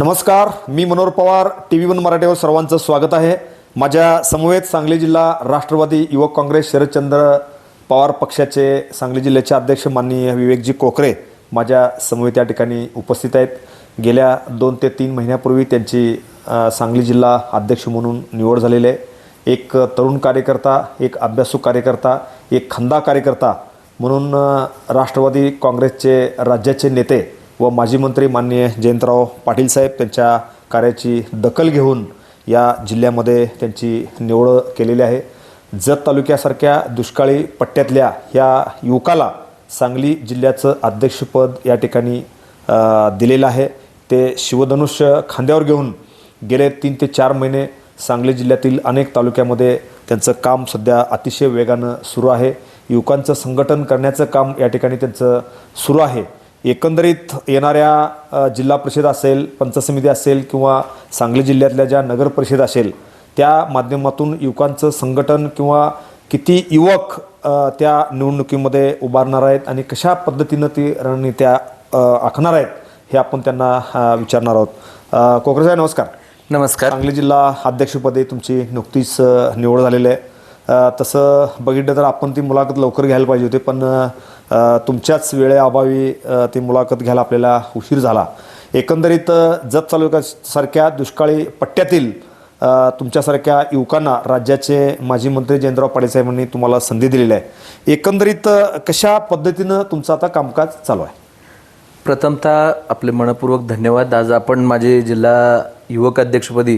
नमस्कार मी Manohar Pawar T V one मराठीवर सर्वांचं स्वागत आहे. माझ्या समवेत सांगली जिल्हा राष्ट्रवादी युवक काँग्रेस शरदचंद्र पवार पक्षाचे सांगली जिल्ह्याचे अध्यक्ष माननीय विवेकजी कोकरे माझ्या समवेत या ठिकाणी उपस्थित आहेत. गेल्या दोन ते तीन महिन्यापूर्वी त्यांची सांगली जिल्हा अध्यक्ष म्हणून निवड झालेली आहे. एक तरुण कार्यकर्ता एक अभ्यासू कार्यकर्ता एक खंदा कार्यकर्ता म्हणून राष्ट्रवादी काँग्रेसचे राज्याचे नेते व माजी मंत्री माननीय जयंतराव पाटील साहेब त्यांच्या कार्याची दखल घेऊन या जिल्ह्यामध्ये त्यांची निवड केलेली आहे. जत तालुक्यासारख्या दुष्काळी पट्ट्यातल्या ह्या युवकाला सांगली जिल्ह्याचं अध्यक्षपद या ठिकाणी दिलेलं आहे. ते शिवधनुष्य खांद्यावर घेऊन गेले तीन ते चार महिने सांगली जिल्ह्यातील अनेक तालुक्यामध्ये त्यांचं काम सध्या अतिशय वेगानं सुरू आहे. युवकांचं संघटन करण्याचं काम या ठिकाणी त्यांचं सुरू आहे. एकंदरीत येणाऱ्या जिल्हा परिषद असेल पंचायत समिती असेल किंवा सांगली जिल्ह्यातल्या ज्या नगर परिषद असेल त्या माध्यमातून युवकांचं संघटन किंवा किती युवक त्या निवडणुकीमध्ये उभारणार आहेत आणि कशा पद्धतीनं ती रणनीत्या आखणार आहेत हे आपण त्यांना विचारणार आहोत. कोकरे साहेब नमस्कार. नमस्कार. सांगली जिल्हा अध्यक्षपदी तुमची नुकतीच निवड झालेली आहे. तसं बघितलं तर आपण ती मुलाखत लवकर घ्यायला पाहिजे होती पण तुमच्याच वेळेअभावी ती मुलाखत घ्यायला आपल्याला उशीर झाला. एकंदरीत जत तालुक्यासारख्या दुष्काळी पट्ट्यातील तुमच्यासारख्या युवकांना राज्याचे माजी मंत्री जयंतराव पाटील साहेबांनी तुम्हाला संधी दिलेली आहे. एकंदरीत कशा पद्धतीनं तुमचं आता कामकाज चालू आहे? प्रथमतः आपले मनपूर्वक धन्यवाद. आज आपण माझे जिल्हा युवक अध्यक्षपदी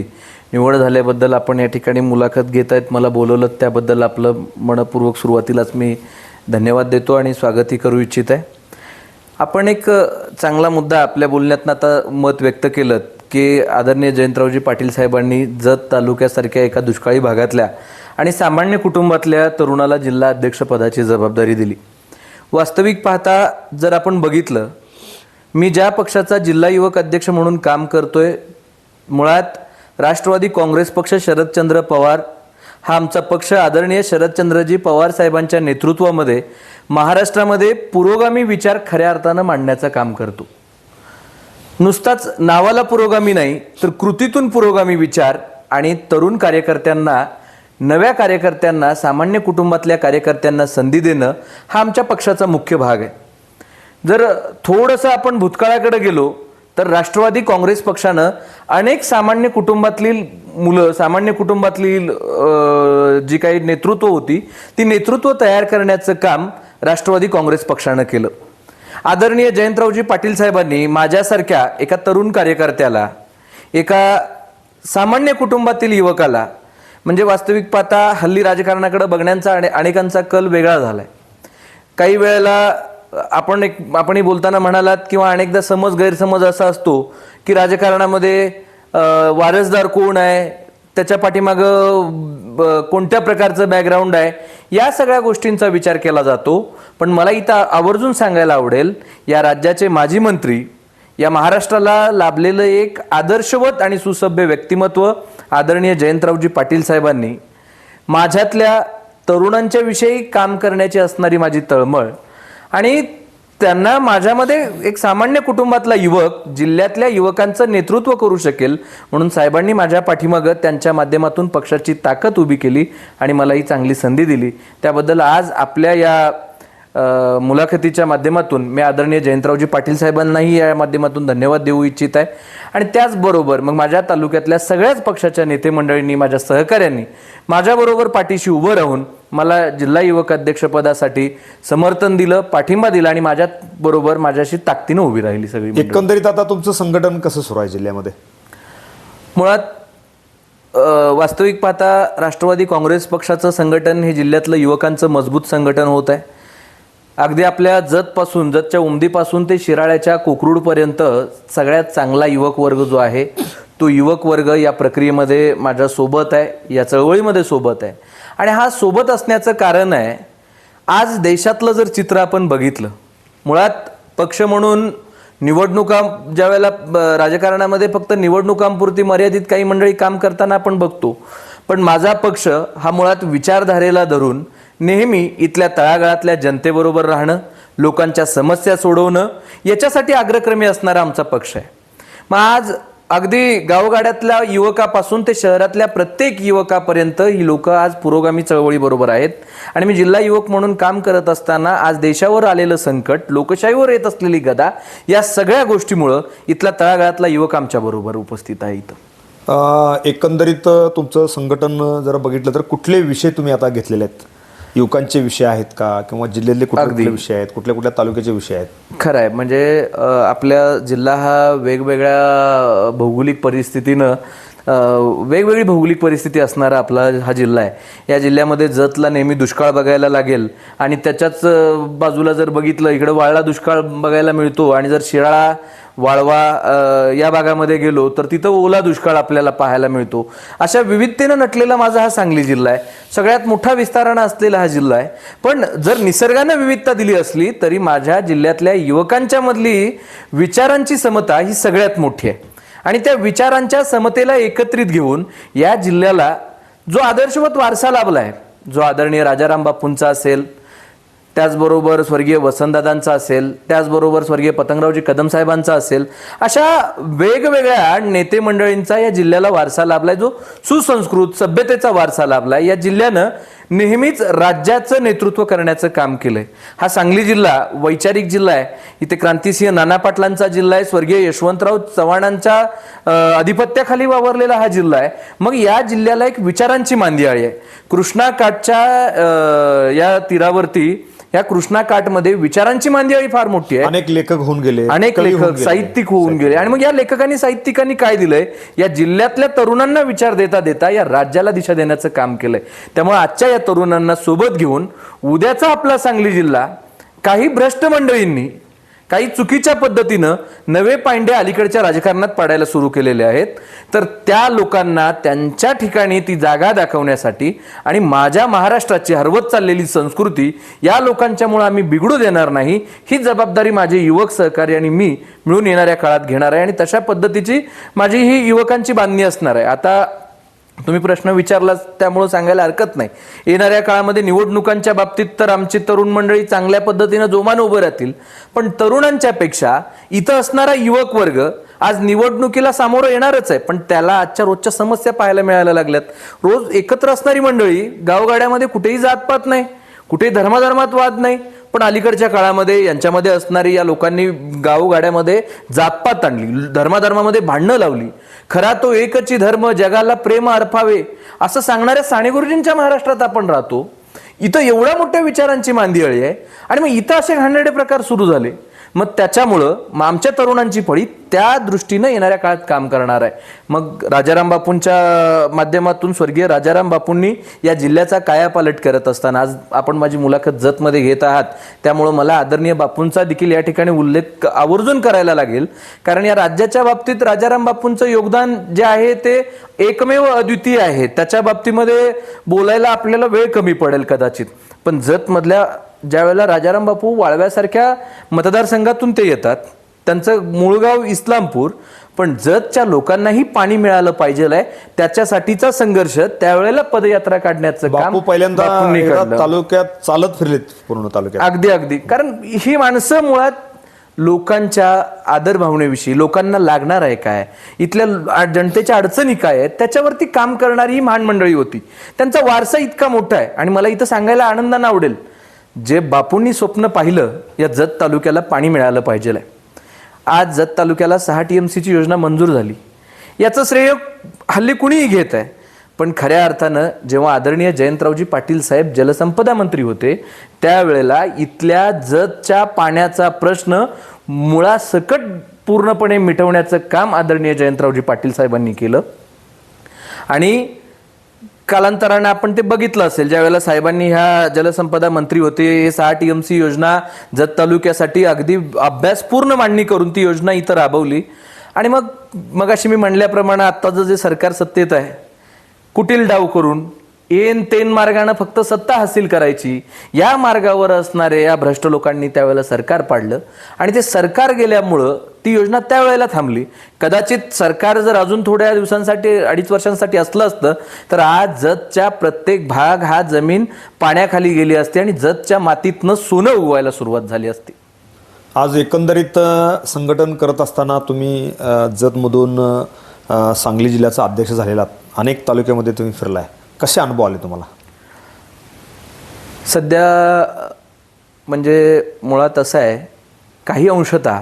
निवड झाल्याबद्दल आपण या ठिकाणी मुलाखत घेत आहेत. मला बोलवलं त्याबद्दल आपलं मनपूर्वक सुरुवातीलाच मी धन्यवाद देतो आणि स्वागतही करू इच्छित आहे. आपण एक चांगला मुद्दा आपल्या बोलण्यातनं आता मत व्यक्त केलं की आदरणीय जयंतरावजी पाटील साहेबांनी जत तालुक्यासारख्या एका दुष्काळी भागातल्या आणि सामान्य कुटुंबातल्या तरुणाला जिल्हा अध्यक्षपदाची जबाबदारी दिली. वास्तविक पाहता जर आपण बघितलं मी ज्या पक्षाचा जिल्हा युवक अध्यक्ष म्हणून काम करतोय मुळात राष्ट्रवादी काँग्रेस पक्ष शरदचंद्र पवार हा आमचा पक्ष आदरणीय शरदचंद्रजी पवार साहेबांच्या नेतृत्वामध्ये महाराष्ट्रामध्ये पुरोगामी विचार खऱ्या अर्थानं मांडण्याचं काम करतो. नुसताच नावाला पुरोगामी नाही तर कृतीतून पुरोगामी विचार आणि तरुण कार्यकर्त्यांना नव्या कार्यकर्त्यांना सामान्य कुटुंबातल्या कार्यकर्त्यांना संधी देणं हा आमच्या पक्षाचा मुख्य भाग आहे. जर थोडंसं आपण भूतकाळाकडे गेलो तर राष्ट्रवादी काँग्रेस पक्षानं अनेक सामान्य कुटुंबातली मुलं सामान्य कुटुंबातली जी काही नेतृत्व होती ती नेतृत्व तयार करण्याचं काम राष्ट्रवादी काँग्रेस पक्षानं केलं. आदरणीय जयंतरावजी पाटील साहेबांनी माझ्यासारख्या एका तरुण कार्यकर्त्याला एका सामान्य कुटुंबातील युवकाला म्हणजे वास्तविक पाहता हल्ली राजकारणाकडे बघण्याचा आणि अनेकांचा कल वेगळा झालाय. काही वेळेला आपण एक आपणही बोलताना म्हणालात किंवा अनेकदा समज गैरसमज असा असतो की राजकारणामध्ये वारसदार कोण आहे त्याच्या पाठीमागं ब- कोणत्या प्रकारचं बॅकग्राऊंड आहे या सगळ्या गोष्टींचा विचार केला जातो. पण मला इथं आवर्जून सांगायला आवडेल या राज्याचे माजी मंत्री या महाराष्ट्राला लाभलेलं एक आदर्शवत आणि सुसभ्य व्यक्तिमत्व आदरणीय जयंतरावजी पाटील साहेबांनी माझ्यातल्या तरुणांच्या विषयी काम करण्याची असणारी माझी तळमळ आणि त्यांना माझ्यामध्ये एक सामान्य कुटुंबातला युवक जिल्ह्यातल्या युवकांचं नेतृत्व करू शकेल म्हणून साहेबांनी माझ्या पाठीमागं त्यांच्या माध्यमातून पक्षाची ताकद उभी केली आणि मला ही चांगली संधी दिली. त्याबद्दल आज आपल्या या मुलाखतीच्या माध्यमातून मी आदरणीय जयंतरावजी पाटील साहेबांनाही या माध्यमातून धन्यवाद देऊ इच्छित आहे. आणि त्याचबरोबर मग माझ्या तालुक्यातल्या सगळ्याच पक्षाच्या नेते मंडळींनी माझ्या सहकाऱ्यांनी माझ्याबरोबर पाठीशी उभं राहून मला जिल्हा युवक अध्यक्षपदासाठी समर्थन दिलं पाठिंबा दिला आणि माझ्या बरोबर माझ्याशी ताकदीनं उभी राहिली सगळी. एकंदरीत आता तुमचं संघटन कसं सुरू आहे जिल्ह्यामध्ये मुळात वास्तविक पाहता राष्ट्रवादी काँग्रेस पक्षाचं संघटन हे जिल्ह्यातलं युवकांचं मजबूत संघटन होत आहे अगदी आपल्या जतपासून जतच्या उमदीपासून ते शिराळ्याच्या कोकरूडपर्यंत सगळ्यात चांगला युवक वर्ग जो आहे तो युवक वर्ग या प्रक्रियेमध्ये माझ्या सोबत आहे या चळवळीमध्ये सोबत आहे. आणि हा सोबत असण्याचं कारण आहे आज देशातलं जर चित्र आपण बघितलं मुळात पक्ष म्हणून निवडणुका ज्या वेळेला राजकारणामध्ये फक्त निवडणुकांपुरती मर्यादित काही मंडळी काम करताना आपण बघतो पण माझा पक्ष हा मुळात विचारधारेला धरून नेहमी इथल्या तळागाळातल्या जनतेबरोबर राहणं लोकांच्या समस्या सोडवणं याच्यासाठी अग्रक्रमी असणारा आमचा पक्ष आहे. मग आज अगदी गावगाड्यातल्या युवकापासून ते शहरातल्या प्रत्येक युवकापर्यंत ही लोक आज पुरोगामी चळवळीबरोबर आहेत. आणि मी जिल्हा युवक म्हणून काम करत असताना आज देशावर आलेलं संकट लोकशाहीवर येत असलेली गदा या सगळ्या गोष्टीमुळं इथल्या तळागाळातला युवक आमच्या बरोबर उपस्थित आहे इथं. एकंदरीत तुमचं संघटन जर बघितलं तर कुठले विषय तुम्ही आता घेतलेले आहेत? युवकांचे विषय आहेत का? किंवा जिल्ह्यातले कुठले कुठले विषय आहेत? कुठल्या कुठल्या तालुक्याचे विषय आहेत? खरं आहे म्हणजे आपल्या जिल्हा हा वेगवेगळ्या भौगोलिक परिस्थितीनं वेगवेगळी भौगोलिक परिस्थिती असणारा आपला हा जिल्हा आहे. या जिल्ह्यामध्ये जतला नेहमी दुष्काळ बघायला लागेल. आणि त्याच्याच बाजूला जर बघितलं इकडं वाळला दुष्काळ बघायला मिळतो. आणि जर शिराळा वाळवा या भागामध्ये गेलो तर तिथं ओला दुष्काळ आपल्याला पाहायला मिळतो. अशा विविधतेनं नटलेला माझा हा सांगली जिल्हा आहे. सगळ्यात मोठा विस्तारानं असलेला हा जिल्हा आहे. पण जर निसर्गानं विविधता दिली असली तरी माझ्या जिल्ह्यातल्या युवकांच्या मधली विचारांची समता ही सगळ्यात मोठी आहे. आणि त्या विचारांच्या समतेला एकत्रित घेऊन या जिल्ह्याला जो आदर्शवत वारसा लाभला आहे जो आदरणीय राजाराम बापूंचा असेल त्याचबरोबर स्वर्गीय वसंतदादांचा असेल त्याचबरोबर स्वर्गीय पतंगरावजी कदम साहेबांचा असेल अशा वेगवेगळ्या नेते मंडळींचा या जिल्ह्याला वारसा लाभलाय जो सुसंस्कृत सभ्यतेचा वारसा लाभलाय. या जिल्ह्यानं नेहमीच राज्याचं नेतृत्व करण्याचं काम केलंय. हा सांगली जिल्हा वैचारिक जिल्हा आहे. इथे क्रांतिसिंह नाना पाटलांचा जिल्हा आहे. स्वर्गीय यशवंतराव चव्हाणांच्या अधिपत्याखाली वावरलेला हा जिल्हा आहे. मग या जिल्ह्याला एक विचारांची मांदियाळी आहे. कृष्णा काठच्या अं, या तीरावरती या कृष्णा काठमध्ये विचारांची मांदियाळी फार मोठी आहे. अनेक लेखक होऊन गेले अनेक लेखक. साहित्यिक होऊन गेले. आणि मग या लेखकांनी साहित्यिकांनी काय दिलंय? या जिल्ह्यातल्या तरुणांना विचार देता देता या राज्याला दिशा देण्याचं काम केलंय. त्यामुळे आजच्या या तरुणांना सोबत घेऊन उद्याचा आपला सांगली जिल्हा काही भ्रष्ट मंडळींनी काही चुकीच्या पद्धतीनं नवे पांडे अलीकडच्या राजकारणात पाडायला सुरू केलेले आहेत. तर त्या लोकांना त्यांच्या ठिकाणी ती जागा दाखवण्यासाठी आणि माझ्या महाराष्ट्राची हरवत चाललेली संस्कृती या लोकांच्यामुळे आम्ही बिघडू देणार नाही. ही जबाबदारी माझे युवक सहकारी आणि मी मिळून येणाऱ्या काळात घेणार आहे आणि तशा पद्धतीची माझी ही युवकांची बांधणी असणार आहे. आता तुम्ही प्रश्न विचारला त्यामुळं सांगायला हरकत नाही. येणाऱ्या काळामध्ये निवडणुकांच्या बाबतीत तर आमची तरुण मंडळी चांगल्या पद्धतीनं जोमान उभं राहतील. पण तरुणांच्या पेक्षा इथं असणारा युवक वर्ग आज निवडणुकीला सामोरं येणारच आहे. पण त्याला आजच्या रोजच्या समस्या पाहायला मिळायला लागल्यात. रोज एकत्र असणारी मंडळी गावगाड्यामध्ये कुठेही जातपात नाही. कुठेही धर्माधर्मात वाद नाही. पण अलीकडच्या काळामध्ये यांच्यामध्ये असणारी या लोकांनी गावोगाड्यामध्ये जातपात आणली धर्माधर्मामध्ये भांडणं लावली. खरा तो एकची धर्म जगाला प्रेम अर्पावे असं सांगणाऱ्या साने गुरुजींच्या महाराष्ट्रात आपण राहतो. इथं एवढ्या मोठ्या विचारांची मांदियाळी आहे. आणि मग इथं असे घाणेरडे प्रकार सुरू झाले. मग त्याच्यामुळं मग आमच्या तरुणांची फळी त्या दृष्टीनं येणाऱ्या काळात काम करणार आहे. मग राजाराम बापूंच्या माध्यमातून स्वर्गीय राजाराम बापूंनी या जिल्ह्याचा कायापालट करत असताना आज आपण माझी मुलाखत जतमध्ये घेत आहात त्यामुळं मला आदरणीय बापूंचा देखील या ठिकाणी उल्लेख आवर्जून करायला लागेल. कारण या राज्याच्या बाबतीत राजाराम बापूंचं योगदान जे आहे ते एकमेव अद्वितीय आहे. त्याच्या बाबतीमध्ये बोलायला आपल्याला वेळ कमी पडेल कदाचित. पण जतमधल्या ज्या वेळेला राजाराम बापू वाळव्यासारख्या मतदारसंघातून ते येतात त्यांचं मूळगाव इस्लामपूर पण जतच्या लोकांनाही पाणी मिळालं पाहिजे त्याच्यासाठीचा संघर्ष त्यावेळेला पदयात्रा काढण्याचं काम पहिल्यांदा. तालुक्यात चालत फिरलेत पूर्ण तालुक्यात. अगदी अगदी. कारण ही माणसं मुळात लोकांच्या आदर भावनेविषयी लोकांना लागणार आहे काय? इथल्या जनतेच्या अडचणी काय आहेत? त्याच्यावरती काम करणारी ही महान मंडळी होती. त्यांचा वारसा इतका मोठा आहे. आणि मला इथं सांगायला आनंदानं आवडेल. जे बापूंनी स्वप्न पाहिलं या जत तालुक्याला पाणी मिळालं पाहिजे आज जत तालुक्याला सहा टी एम सीची योजना मंजूर झाली. याचं श्रेय हल्ली कुणीही घेत आहे. पण खऱ्या अर्थानं जेव्हा आदरणीय जयंतरावजी पाटील साहेब जलसंपदा मंत्री होते त्यावेळेला इथल्या जतच्या पाण्याचा प्रश्न मुळासकट पूर्णपणे मिटवण्याचं काम आदरणीय जयंतरावजी पाटील साहेबांनी केलं. आणि कालांतराने आपण ते बघितलं असेल. ज्यावेळेला साहेबांनी ह्या जलसंपदा मंत्री होते हे सहा टी एम सी योजना जत तालुक्यासाठी अगदी अभ्यासपूर्ण मांडणी करून ती योजना इथं राबवली. आणि मग मग अशी मी म्हणल्याप्रमाणे आत्ताचं जे सरकार सत्तेत आहे कुटील डाव करून एन तेन मार्गानं फक्त सत्ता हासिल करायची या मार्गावर असणाऱ्या या भ्रष्ट लोकांनी त्यावेळेला सरकार पाडलं. आणि ते सरकार गेल्यामुळं ती योजना त्यावेळेला थांबली. कदाचित सरकार जर अजून थोड्या दिवसांसाठी अडीच वर्षांसाठी असलं असतं तर आज जतच्या प्रत्येक भाग हा जमीन पाण्याखाली गेली असती आणि जतच्या मातीतनं सोनं उगवायला सुरुवात झाली असती. आज एकंदरीत संघटन करत असताना तुम्ही जतमधून सांगली जिल्ह्याचा अध्यक्ष झालेला अनेक तालुक्यामध्ये तुम्ही फिरलाय. कसे अनुभव आले तुम्हाला? सध्या म्हणजे मुळात असं आहे काही अंशतः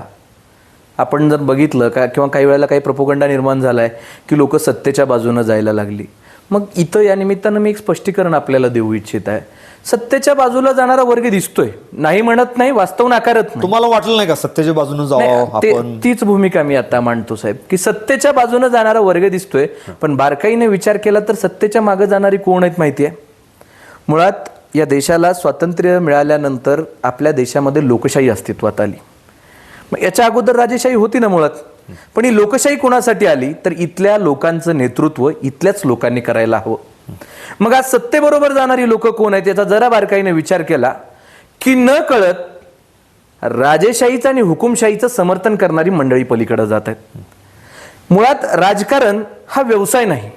आपण जर बघितलं का किंवा काही वेळेला काही प्रपोगंडा निर्माण झाला आहे की लोक सत्तेच्या बाजूनं जायला लागली. मग इथं या निमित्तानं मी एक स्पष्टीकरण आपल्याला देऊ इच्छित आहे. सत्तेच्या बाजूला जाणारा वर्ग दिसतोय. नाही म्हणत नाही वास्तव नाकारत नाही. तुम्हाला वाटलं नाही का सत्तेच्या बाजूने जावं ते- आपण? तीच भूमिका मी आता मांडतो साहेब. की सत्तेच्या बाजूने जाणारा वर्ग दिसतोय पण बारकाईने विचार केला तर सत्तेच्या मागे जाणारी कोण आहेत माहिती आहे मुळात या देशाला स्वातंत्र्य मिळाल्यानंतर आपल्या देशामध्ये लोकशाही अस्तित्वात आली. मग याच्या अगोदर राजेशाही होती ना मुळात. पण ही लोकशाही कोणासाठी आली? तर इथल्या लोकांचं नेतृत्व इथल्याच लोकांनी करायला हवं. मग आज सत्तेबरोबर जाणारी लोक कोण आहेत याचा जरा बारकाईने विचार केला की न कळत राजेशाहीचं आणि हुकुमशाहीचं समर्थन करणारी मंडळी पलीकडे जात आहेत. मुळात राजकारण हा व्यवसाय नाही.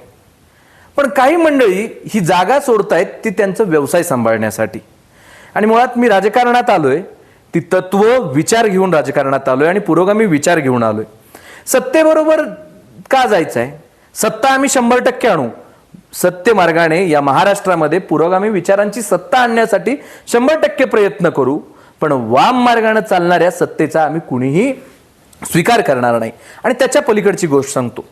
पण काही मंडळी ही जागा सोडतायत ती त्यांचं व्यवसाय सांभाळण्यासाठी. आणि मुळात मी राजकारणात आलोय ती तत्व विचार घेऊन राजकारणात आलोय आणि पुरोगामी विचार घेऊन आलोय. सत्तेबरोबर का जायचं आहे सत्ता आम्ही शंभर टक्के आणू. सत्य मार्गाने या महाराष्ट्रामध्ये पुरोगामी विचारांची सत्ता आणण्यासाठी शंभर टक्के प्रयत्न करू पण वाम मार्गाने चालणाऱ्या सत्तेचा आम्ही कुणीही स्वीकार करणार नाही. आणि त्याच्या पलीकडची गोष्ट सांगतो.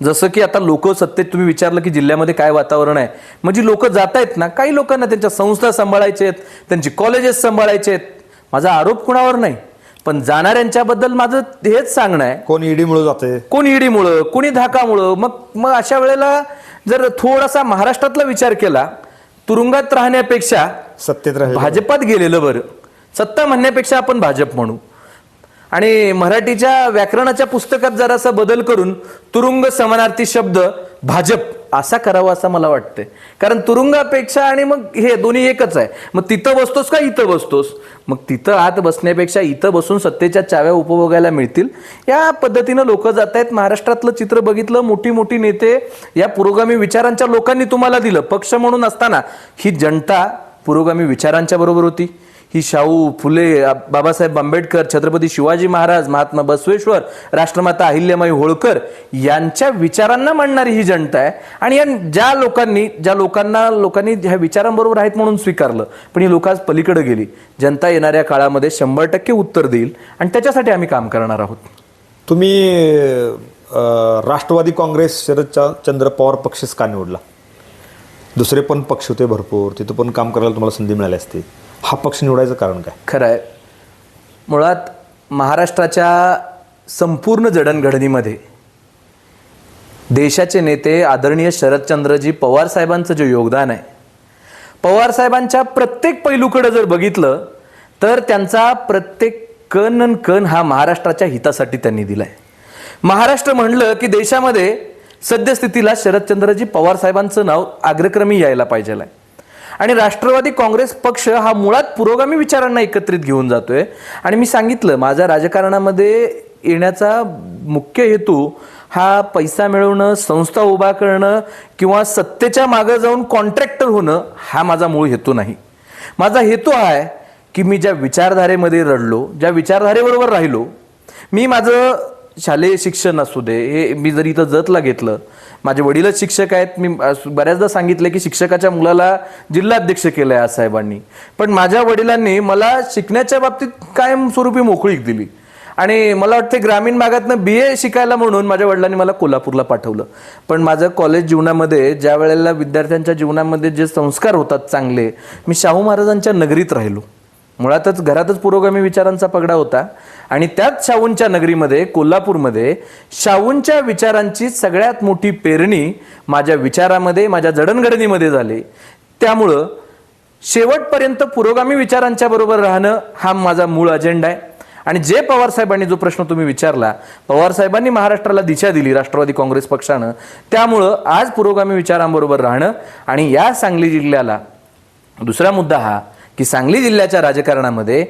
जसं की आता लोक सत्तेत तुम्ही विचारलं की जिल्ह्यामध्ये काय वातावरण आहे म्हणजे लोक जात आहेत ना काही लोकांना त्यांच्या संस्था सांभाळायचे आहेत त्यांची कॉलेजेस सांभाळायचे आहेत. माझा आरोप कुणावर नाही. पण जाणाऱ्यांच्याबद्दल माझं हेच सांगणं आहे. कोण ईडीमुळे जाते कोणी ईडीमुळं कोणी धाकामुळं मग मग अशा वेळेला जर थोडासा महाराष्ट्रातला विचार केला तुरुंगात राहण्यापेक्षा सत्तेत राहिले. भाजपात गेलेलं बरं. सत्ता म्हणण्यापेक्षा आपण भाजप म्हणू. आणि मराठीच्या व्याकरणाच्या पुस्तकात जरासा बदल करून तुरुंग समानार्थी शब्द भाजप. असा करावा असं मला वाटतंय. कारण तुरुंगापेक्षा आणि मग हे दोन्ही एकच आहे. मग तिथं बसतोस का इथं बसतोस? मग तिथं आत बसण्यापेक्षा इथं बसून सत्तेच्या चाव्या उपभोगायला मिळतील. या पद्धतीनं लोक जात आहेत. महाराष्ट्रातलं चित्र बघितलं मोठी मोठी नेते या पुरोगामी विचारांच्या लोकांनी तुम्हाला दिलं. पक्ष म्हणून असताना ही जनता पुरोगामी विचारांच्या बरोबर होती. ही शाहू फुले बाबासाहेब आंबेडकर छत्रपती शिवाजी महाराज महात्मा बसवेश्वर राष्ट्रमाता अहिल्यामाई होळकर यांच्या विचारांना मांडणारी ही जनता आहे. आणि या ज्या लोकांनी ज्या लोकांना लोकांनी ह्या विचारांबरोबर आहेत म्हणून स्वीकारलं पण ही लोक आज पलीकडे गेली. जनता येणाऱ्या काळामध्ये शंभर टक्के उत्तर देईल आणि त्याच्यासाठी आम्ही काम करणार आहोत. तुम्ही राष्ट्रवादी काँग्रेस शरदचंद्र पवार पक्षच का निवडला? दुसरे पण पक्ष होते भरपूर तिथं पण काम करायला तुम्हाला संधी मिळाली असती. हा पक्ष निवडायचं कारण काय? खरं आहे मुळात महाराष्ट्राच्या संपूर्ण जडणघडणीमध्ये देशाचे नेते आदरणीय शरदचंद्रजी पवार साहेबांचं जे योगदान आहे पवार साहेबांच्या प्रत्येक पैलूकडे जर बघितलं तर त्यांचा प्रत्येक कण अन कण हा महाराष्ट्राच्या हितासाठी त्यांनी दिलाय. महाराष्ट्र म्हणलं की देशामध्ये सद्यस्थितीला शरदचंद्रजी पवार साहेबांचं नाव अग्रक्रमी यायला पाहिजे आणि राष्ट्रवादी काँग्रेस पक्ष हा मुळात पुरोगामी विचारांना एकत्रित घेऊन जातोय. आणि मी सांगितलं माझ्या राजकारणामध्ये येण्याचा मुख्य हेतू हा पैसा मिळवणं संस्था उभा करणं किंवा सत्तेच्या मागं जाऊन कॉन्ट्रॅक्टर होणं हा माझा मूळ हेतू नाही. माझा हेतू हा आहे की मी ज्या विचारधारेमध्ये रडलो ज्या विचारधारेबरोबर राहिलो मी माझं शालेय शिक्षण असू दे हे मी जर इथं जतला घेतलं माझे वडीलच शिक्षक आहेत. मी बऱ्याचदा सांगितलं की शिक्षकाच्या मुलाला जिल्हाध्यक्ष केलं आहे साहेबांनी. पण माझ्या वडिलांनी मला शिकण्याच्या बाबतीत कायमस्वरूपी मोकळीक दिली. आणि मला वाटते ग्रामीण भागातनं बी ए शिकायला म्हणून माझ्या वडिलांनी मला कोल्हापूरला पाठवलं. पण माझं कॉलेज जीवनामध्ये ज्या वेळेला विद्यार्थ्यांच्या जीवनामध्ये जे संस्कार होतात चांगले मी शाहू महाराजांच्या नगरीत राहिलो. मुळातच घरातच पुरोगामी विचारांचा पगडा होता. आणि त्याच शाहूंच्या नगरीमध्ये कोल्हापूरमध्ये शाहूंच्या विचारांची सगळ्यात मोठी पेरणी माझ्या विचारामध्ये माझ्या जडणघडणीमध्ये झाली. त्यामुळं शेवटपर्यंत पुरोगामी विचारांच्या बरोबर राहणं हा माझा मूळ अजेंडा आहे. आणि जे पवार साहेबांनी जो प्रश्न तुम्ही विचारला पवार साहेबांनी महाराष्ट्राला दिशा दिली राष्ट्रवादी काँग्रेस पक्षानं. त्यामुळं आज पुरोगामी विचारांबरोबर राहणं आणि या सांगली जिल्ह्याला दुसरा मुद्दा हा की सांगली जिल्ह्याच्या राजकारणामध्ये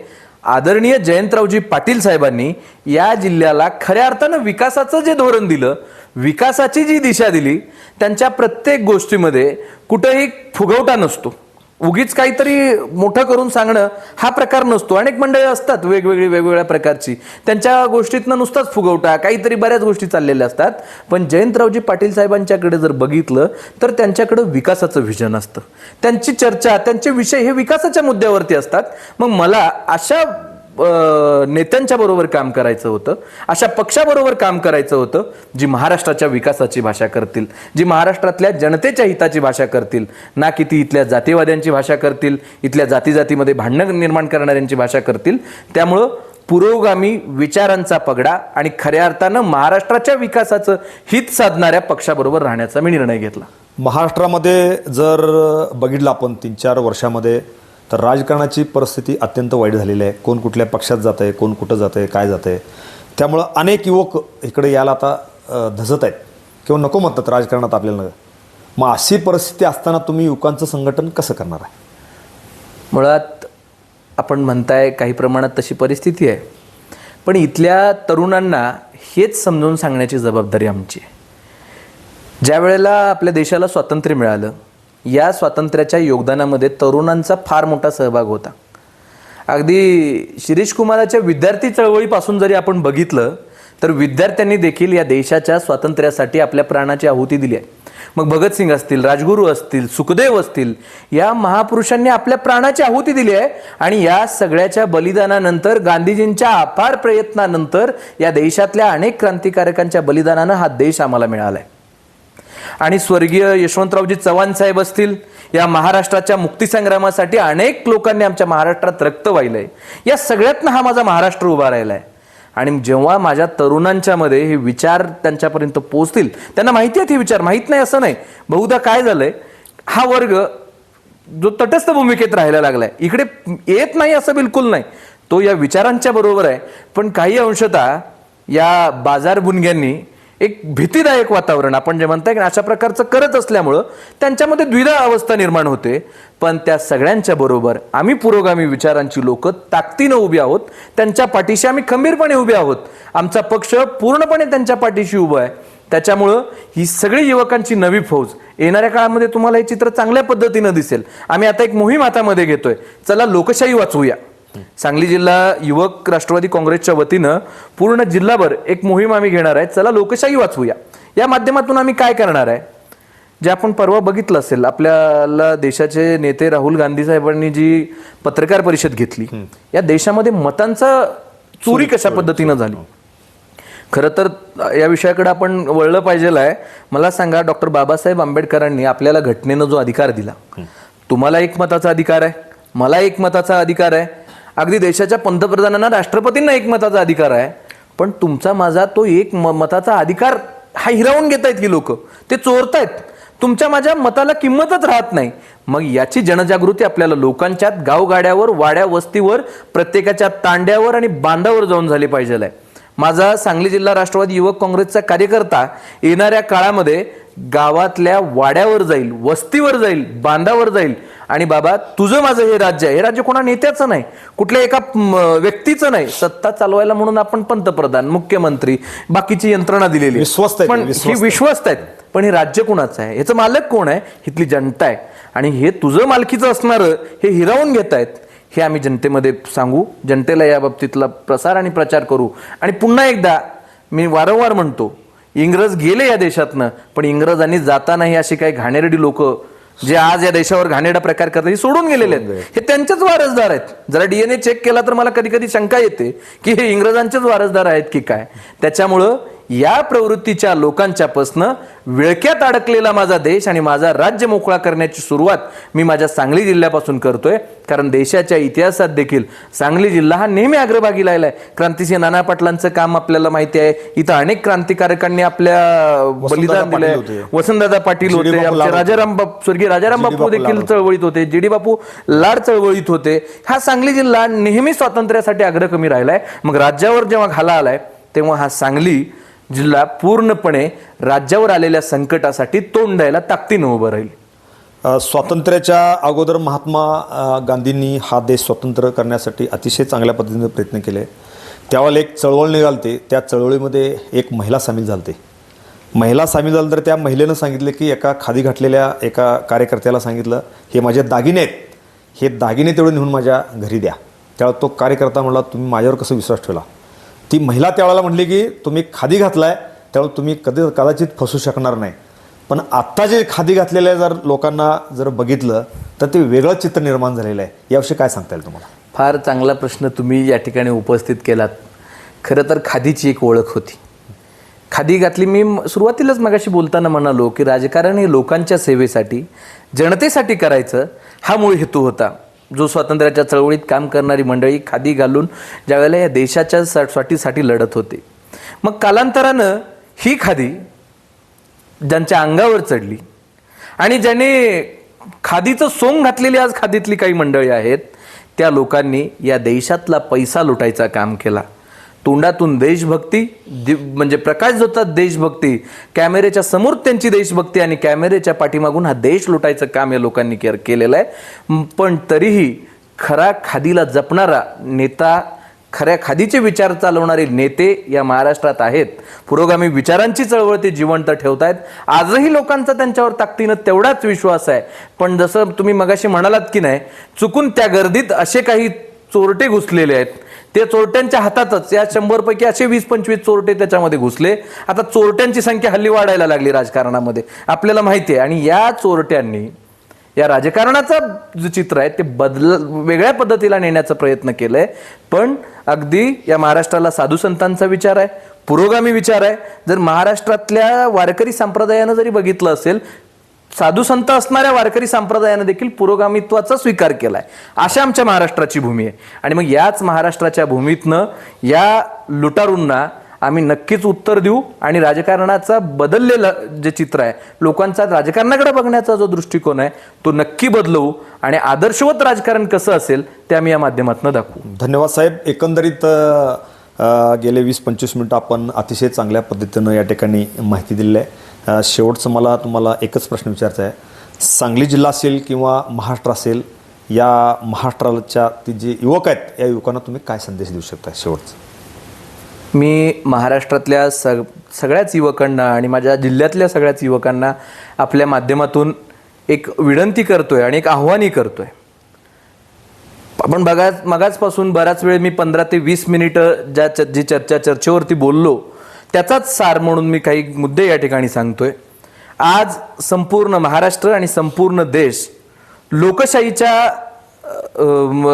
आदरणीय जयंतरावजी पाटील साहेबांनी या जिल्ह्याला खऱ्या अर्थानं विकासाचं जे धोरण दिलं विकासाची जी दिशा दिली त्यांच्या प्रत्येक गोष्टीमध्ये कुठेही फुगवटा नसतो. उगीच काहीतरी मोठं करून सांगणं हा प्रकार नसतो. अनेक मंडळी असतात वेगवेगळी वेगवेगळ्या प्रकारची. त्यांच्या गोष्टीतनं नुसताच फुगवटा काहीतरी बऱ्याच गोष्टी चाललेल्या असतात. पण जयंतरावजी पाटील साहेबांच्याकडे जर बघितलं तर त्यांच्याकडे विकासाचं व्हिजन असतं. त्यांची चर्चा त्यांचे विषय हे विकासाच्या मुद्द्यावरती असतात. मग मला अशा नेत्यांच्या बरोबर काम करायचं होतं. अशा पक्षाबरोबर काम करायचं होतं जी महाराष्ट्राच्या विकासाची भाषा करतील जी महाराष्ट्रातल्या जनतेच्या हिताची भाषा करतील ना की ती इथल्या जातीवाद्यांची भाषा करतील इथल्या जाती जातीमध्ये भांडणं निर्माण करणाऱ्यांची भाषा करतील. त्यामुळं पुरोगामी विचारांचा पगडा आणि खऱ्या अर्थानं महाराष्ट्राच्या विकासाचं हित साधणाऱ्या पक्षाबरोबर राहण्याचा मी निर्णय घेतला. महाराष्ट्रामध्ये जर बघितलं आपण तीन चार वर्षामध्ये तर राजकारणाची परिस्थिती अत्यंत वाईट झालेली आहे. कोण कुठल्या पक्षात जात आहे कोण कुठं जात आहे काय जातं आहे त्यामुळं अनेक युवक इकडे यायला आता धसत धजत आहेत किंवा नको म्हणतात राजकारणात आपल्याला मग अशी परिस्थिती असताना तुम्ही युवकांचं संघटन कसं करणार आहे? मुळात आपण म्हणताय काही प्रमाणात तशी परिस्थिती आहे. पण इथल्या तरुणांना हेच समजून सांगण्याची जबाबदारी आमची आहे. ज्या वेळेला आपल्या देशाला स्वातंत्र्य मिळालं या स्वातंत्र्याच्या योगदानामध्ये तरुणांचा फार मोठा सहभाग होता. अगदी शिरीष कुमाराच्या विद्यार्थी चळवळीपासून जरी आपण बघितलं तर विद्यार्थ्यांनी देखील या देशाच्या स्वातंत्र्यासाठी आपल्या प्राणाची आहुती दिली आहे. मग भगतसिंग असतील राजगुरू असतील सुखदेव असतील या महापुरुषांनी आपल्या प्राणाची आहुती दिली आहे आणि या सगळ्याच्या बलिदानानंतर गांधीजींच्या अपार प्रयत्नानंतर या देशातल्या अनेक क्रांतिकारकांच्या बलिदानानं हा देश आम्हाला मिळाला आहे आणि स्वर्गीय यशवंतरावजी चव्हाण साहेब असतील या महाराष्ट्राच्या मुक्तीसंग्रामासाठी अनेक लोकांनी आमच्या महाराष्ट्रात रक्त वाहिलंय. या सगळ्यातनं हा माझा महाराष्ट्र उभा राहिला आहे आणि जेव्हा माझ्या तरुणांच्या मध्ये हे विचार त्यांच्यापर्यंत पोहोचतील त्यांना माहिती आहेत हे विचार माहीत नाही असं नाही. बहुधा काय झालंय हा वर्ग जो तटस्थ भूमिकेत राहायला लागलाय इकडे येत नाही असं बिलकुल नाही. तो या विचारांच्या बरोबर आहे. पण काही अंशतः या बाजार बुनग्यांनी एक भीतीदायक वातावरण आपण जे म्हणताय की अशा प्रकारचं करत असल्यामुळं त्यांच्यामध्ये द्विधा अवस्था निर्माण होते. पण त्या सगळ्यांच्या बरोबर आम्ही पुरोगामी विचारांची लोक ताकदीनं उभी आहोत. त्यांच्या पाठीशी आम्ही खंबीरपणे उभे आहोत. आमचा पक्ष पूर्णपणे त्यांच्या पाठीशी उभा आहे. त्याच्यामुळं ही सगळी युवकांची नवी फौज येणाऱ्या काळामध्ये तुम्हाला हे चित्र चांगल्या पद्धतीनं दिसेल. आम्ही आता एक मोहीम हातामध्ये घेतोय. चला लोकशाही वाचवूया. सांगली जिल्हा युवक राष्ट्रवादी काँग्रेसच्या वतीनं पूर्ण जिल्हाभर एक मोहीम आम्ही घेणार आहे. चला लोकशाही वाचवूया. या माध्यमातून आम्ही काय करणार आहे? जे आपण परवा बघितलं असेल आपल्याला देशाचे नेते राहुल गांधी साहेबांनी जी पत्रकार परिषद घेतली या देशामध्ये मतांचा चोरी कशा पद्धतीनं झाली? खरं तर या विषयाकडे आपण वळलं पाहिजे आहे. मला सांगा डॉक्टर बाबासाहेब आंबेडकरांनी आपल्याला घटनेनं जो अधिकार दिला तुम्हाला एक मताचा अधिकार आहे? मला एक मताचा अधिकार आहे? अगदी देशाच्या पंतप्रधानांना राष्ट्रपतींना एक मताचा अधिकार आहे. पण तुमचा माझा तो एक म- मताचा अधिकार हा हिरावून घेत आहेत की लोक. ते चोरतायत. तुमच्या माझ्या मताला किंमतच राहत नाही. मग याची जनजागृती आपल्याला लोकांच्यात गावगाड्यावर वाड्या वस्तीवर प्रत्येकाच्या तांड्यावर आणि बांधावर जाऊन झाली पाहिजे आहे माझा सांगली जिल्हा राष्ट्रवादी युवक काँग्रेसचा कार्यकर्ता येणाऱ्या काळामध्ये गावातल्या वाड्यावर जाईल वस्तीवर जाईल बांधावर जाईल. आणि बाबा तुझं माझं हे राज्य आहे. हे राज्य कोणा नेत्याचं नाही. कुठल्या एका व्यक्तीचं नाही. सत्ता चालवायला म्हणून आपण पंतप्रधान मुख्यमंत्री बाकीची यंत्रणा दिलेली. विश्वस्त पण ही विश्वस्त. विश्वस्त आहेत. पण हे राज्य कोणाचं आहे? ह्याचं मालक कोण आहे? इथली जनता आहे. आणि हे तुझं मालकीचं असणारं हे हिरावून घेत आहेत हे आम्ही जनतेमध्ये सांगू. जनतेला या बाबतीतला प्रसार आणि प्रचार करू. आणि पुन्हा एकदा मी वारंवार म्हणतो इंग्रज गेले या देशातनं पण इंग्रजांनी जातानाही अशी काही घाणेरडी लोक जे आज या देशावर घाणेरडा प्रकार करतात हे सोडून गेलेले आहेत. हे त्यांचेच वारसदार आहेत. जरा डीएनए चेक केला तर मला कधी कधी शंका येते की हे इंग्रजांचेच वारसदार आहेत की काय? त्याच्यामुळं या प्रवृत्तीच्या लोकांच्यापासनं विळक्यात अडकलेला माझा देश आणि माझा राज्य मोकळा करण्याची सुरुवात मी माझ्या सांगली जिल्ह्यापासून करतोय कारण देशाच्या इतिहासात देखील सांगली जिल्हा हा नेहमी अग्रभागी राहिलाय क्रांतिसिंह नाना पाटलांचं काम आपल्याला माहिती आहे इथं अनेक क्रांतिकारकांनी आपल्या बलिदान दिलंय. वसंतदादा पाटील. होते. राजाराम बाप स्वर्गीय राजाराम. बापू देखील. चळवळीत होते जीडी बापू लाड चळवळीत होते हा सांगली जिल्हा नेहमी स्वातंत्र्यासाठी अग्रकमी राहिलाय मग राज्यावर जेव्हा घाला आलाय तेव्हा हा सांगली जिल्हा पूर्णपणे राज्यावर आलेल्या संकटासाठी तोंड द्यायला ताकदीनं उभं राहील. स्वातंत्र्याच्या अगोदर महात्मा गांधींनी हा देश स्वतंत्र करण्यासाठी अतिशय चांगल्या पद्धतीने प्रयत्न केले. त्यावेळेला एक चळवळ निघालते त्या चळवळीमध्ये एक महिला सामील झालते. महिला सामील झालं तर त्या महिलेनं सांगितलं की एका खादी घातलेल्या एका कार्यकर्त्याला सांगितलं हे माझे दागिने आहेत. हे दागिने तेवढे नेऊन माझ्या घरी द्या. त्यावेळेला तो कार्यकर्ता म्हणला तुम्ही माझ्यावर कसं विश्वास ठेवला? ती महिला त्यावेळेला म्हटली की तुम्ही खादी घातलाय. त्यावेळेला तुम्ही कधी कदाचित फसू शकणार नाही. पण आत्ता जे खादी घातलेलं आहे जर लोकांना जर बघितलं तर ते वेगळं चित्र निर्माण झालेलं आहे. याविषयी काय सांगता येईल तुम्हाला? फार चांगला प्रश्न तुम्ही या ठिकाणी उपस्थित केलात. खरं तर खादीची एक ओळख होती. खादी घातली मी सुरुवातीलाच मगाशी बोलताना म्हणालो की राजकारण हे लोकांच्या सेवेसाठी जनतेसाठी करायचं हा मूळ हेतू होता. जो स्वातंत्र्याच्या चळवळीत काम करणारी मंडळी खादी घालून ज्यावेळेला या देशाच्या स्वाटीसाठी लढत होते. मग कालांतरानं ही खादी ज्यांच्या अंगावर चढली आणि ज्याने खादीचं सोंग घातलेली आज खादीतली काही मंडळी आहेत त्या लोकांनी या देशातला पैसा लुटायचा काम केला. तोंडातून देशभक्ती दि- म्हणजे प्रकाश जोतात देशभक्ती कॅमेऱ्याच्या समोर त्यांची देशभक्ती आणि कॅमेऱ्याच्या पाठीमागून हा देश लुटायचं काम या लोकांनी केर- केलेलं आहे. पण तरीही खरा खादीला जपणारा नेता खऱ्या खादीचे विचार चालवणारे नेते या महाराष्ट्रात आहेत. पुरोगामी विचारांची चळवळ ते जिवंत ठेवतायत. आजही लोकांचा त्यांच्यावर ताकदीनं तेवढाच विश्वास आहे. पण जसं तुम्ही मगाशी म्हणालात की नाही चुकून त्या गर्दीत असे काही चोरटे घुसलेले आहेत. ते चोरट्यांच्या हातातच या शंभरपैकी असे वीस पंचवीस चोरटे त्याच्यामध्ये घुसले. आता चोरट्यांची संख्या हल्ली वाढायला लागली राजकारणामध्ये. आपल्याला माहिती आहे. आणि या चोरट्यांनी या राजकारणाचं जे चित्र आहे ते बदल वेगळ्या पद्धतीला नेण्याचा प्रयत्न केलाय. पण अगदी या महाराष्ट्राला साधू संतांचा विचार आहे पुरोगामी विचार आहे. जर महाराष्ट्रातल्या वारकरी संप्रदायानं जरी बघितलं असेल साधू संत असणाऱ्या वारकरी संप्रदायानं देखील पुरोगामित्वाचा स्वीकार केलाय. अशा आमच्या महाराष्ट्राची भूमी आहे. आणि मग याच महाराष्ट्राच्या भूमीतनं या लुटारूंना आम्ही नक्कीच उत्तर देऊ आणि राजकारणाचा बदललेलं जे चित्र आहे लोकांचा राजकारणाकडे बघण्याचा जो दृष्टिकोन आहे तो नक्की बदलवू आणि आदर्शवत राजकारण कसं असेल ते आम्ही या माध्यमातून दाखवू. धन्यवाद साहेब. एकंदरीत गेले वीस पंचवीस मिनटं आपण अतिशय चांगल्या पद्धतीनं या ठिकाणी माहिती दिलेली आहे शेवटचं मला तुम्हाला एकच प्रश्न विचारायचा आहे. सांगली जिल्हा असेल किंवा महाराष्ट्र असेल या महाराष्ट्राच्या ती जे युवक आहेत या युवकांना तुम्ही काय संदेश देऊ शकता शेवटचं? मी महाराष्ट्रातल्या सग सगळ्याच युवकांना आणि माझ्या जिल्ह्यातल्या सगळ्याच युवकांना आपल्या माध्यमातून एक विनंती करतोय आणि एक आव्हानही करतोय. आपण बघा मगाचपासून बराच वेळ मी पंधरा ते वीस मिनिटं ज्या च- जी चर्चा चर्चेवरती बोललो त्याचाच सार म्हणून मी काही मुद्दे या ठिकाणी सांगतोय. आज संपूर्ण महाराष्ट्र आणि संपूर्ण देश लोकशाहीच्या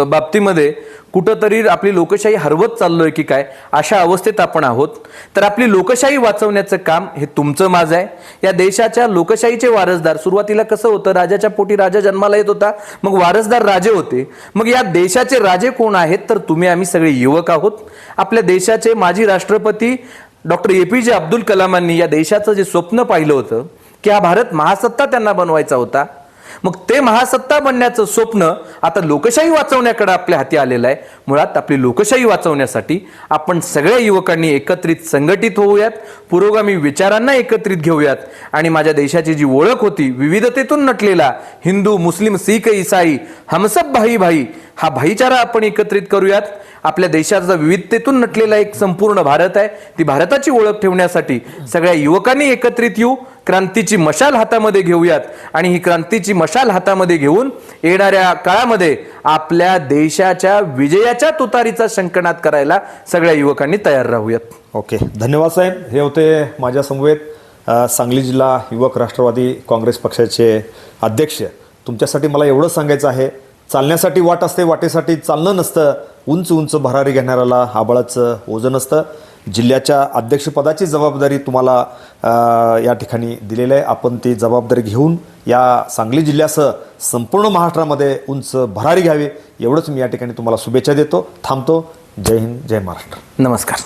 बाबतीमध्ये कुठंतरी आपली लोकशाही हरवत चाललोय की काय अशा अवस्थेत आपण आहोत. तर आपली लोकशाही वाचवण्याचं काम हे तुमचं माझं आहे. या देशाच्या लोकशाहीचे वारसदार सुरुवातीला कसं होतं राजाच्या पोटी राजा जन्माला येत होता मग वारसदार राजे होते. मग या देशाचे राजे कोण आहेत तर तुम्ही आम्ही सगळे युवक आहोत. आपल्या देशाचे माजी राष्ट्रपती डॉक्टर ए पी जे अब्दुल कलामांनी या देशाचं जे स्वप्न पाहिलं होतं की हा भारत महासत्ता त्यांना बनवायचा होता. मग ते महासत्ता बनण्याचं स्वप्न आता लोकशाही वाचवण्याकडे आपल्या हाती आलेलं आहे. मुळात आपली लोकशाही वाचवण्यासाठी आपण सगळ्या युवकांनी एकत्रित संघटित होऊयात पुरोगामी विचारांना एकत्रित घेऊयात. आणि माझ्या देशाची जी ओळख होती विविधतेतून नटलेला हिंदू मुस्लिम सिख इसाई हमसब भाई भाई हा भाईचारा आपण एकत्रित करूयात. आपल्या देशाचा विविधतेतून नटलेला एक संपूर्ण भारत आहे ती भारताची ओळख ठेवण्यासाठी सगळ्या युवकांनी एकत्रित येऊ क्रांतीची मशाल हातामध्ये घेऊयात. आणि ही क्रांतीची मशाल हातामध्ये घेऊन येणाऱ्या काळामध्ये आपल्या देशाच्या विजयाच्या तुतारीचा शंकनाद करायला सगळ्या युवकांनी तयार राहूयात. ओके धन्यवाद साहेब. हे होते माझ्या समवेत सांगली जिल्हा युवक राष्ट्रवादी काँग्रेस पक्षाचे अध्यक्ष. तुमच्यासाठी मला एवढं सांगायचं आहे. चालण्यासाठी वाट असते वाटेसाठी चालणं नसतं. उंच उंच भरारी घेणाऱ्याला आबाळाचं ओझं नसतं. जिल्ह्याच्या अध्यक्षपदाची जबाबदारी तुम्हाला या ठिकाणी दिलेली आहे. आपण ती जबाबदारी घेऊन या सांगली जिल्ह्यासह संपूर्ण महाराष्ट्रामध्ये उंच भरारी घ्यावी. एवढंच मी या ठिकाणी तुम्हाला शुभेच्छा देतो. थांबतो. जय हिंद जय महाराष्ट्र. नमस्कार.